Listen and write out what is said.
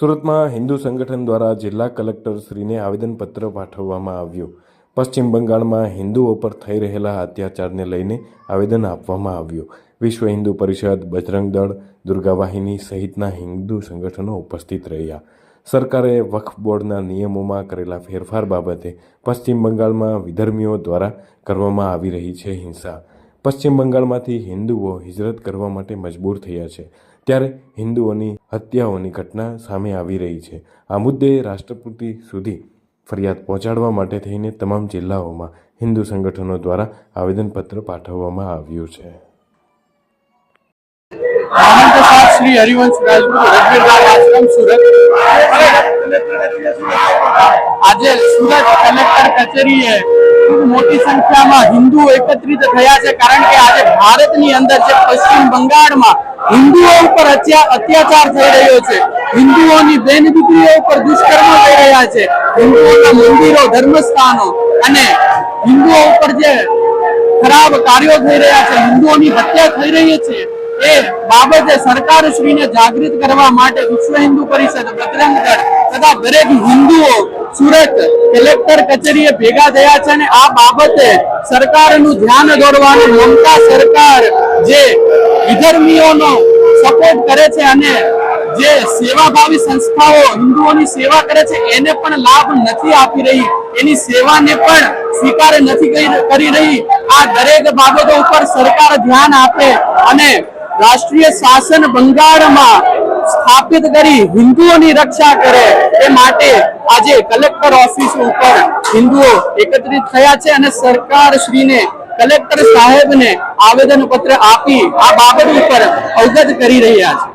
સુરતમાં હિન્દુ સંગઠન દ્વારા જિલ્લા કલેક્ટર શ્રીને આવેદનપત્ર પાઠવવામાં આવ્યું. પશ્ચિમ બંગાળમાં હિન્દુઓ પર થઈ રહેલા અત્યાચારને લઈને આવેદન આપવામાં આવ્યું. વિશ્વ હિન્દુ પરિષદ, બજરંગ દળ દુર્ગા વાહિની સહિતના હિન્દુ સંગઠનો ઉપસ્થિત રહ્યા. સરકારે વક્ફ બોર્ડના નિયમોમાં કરેલા ફેરફાર બાબતે પશ્ચિમ બંગાળમાં વિધર્મીઓ દ્વારા કરવામાં આવી રહી છે હિંસા. પશ્ચિમ બંગાળમાંથી હિન્દુઓ હિજરત કરવા માટે મજબૂર થયા છે. ત્યારે હિન્દુઓની હત્યાઓની ઘટના સામે આવી રહી છે. આ મુદ્દે રાષ્ટ્રપતિ સુધી ફરિયાદ પહોંચાડવા માટે થઈને તમામ જિલ્લાઓમાં હિન્દુ સંગઠનો દ્વારા આવેદનપત્ર પાઠવવામાં આવ્યું છે. આજે સુરત કલેક્ટર કચેરીએ ખૂબ મોટી સંખ્યામાં હિન્દુઓ એકત્રિત થયા છે કારણ કે આજે ભારતની અંદર જે પશ્ચિમ બંગાળમાં હિન્દુઓ ઉપર અત્યા- અત્યાચાર થઈ રહ્યો છે. હિન્દુઓની બેન દીકરીઓ ઉપર દુષ્કર્મ થઈ રહ્યા છે. હિન્દુઓના મંદિરો, ધર્મસ્થાનો અને હિન્દુઓ ઉપર જે ખરાબ કાર્યો થઈ રહ્યા છે, હિન્દુઓની હત્યા થઈ રહી છે. એ બાબતે સરકાર શ્રીને જાગૃત કરવા માટે વિશ્વ હિન્દુ પરિષદ, બજરંગ તથા દરેક હિન્દુઓ, સુરત કલેક્ટર કચેરીએ ભેગા થયા છે અને આ બાબતે સરકારનું ધ્યાન દોરવાનું મમતા સરકાર જે વિધર્મીઓનો સપોર્ટ કરે છે અને જે સેવાભાવી સંસ્થાઓ હિન્દુઓની સેવા કરે છે, એને પણ લાભ નથી આપી રહી. એની સેવાને પણ સ્વીકાર નથી કરી રહી. આ દરેક બાબતો ઉપર સરકાર ધ્યાન આપે અને રાષ્ટ્રીય શાસન બંગાળમાં સ્થાપિત કરી હિન્દુઓની રક્ષા કરે એ માટે આજે કલેક્ટર ઓફિસ ઉપર હિન્દુઓ એકત્રિત થયા છે અને સરકાર શ્રીને કલેક્ટર સાહેબને આવેદન પત્ર આપી આ બાબત ઉપર અવગત કરી રહ્યા છે.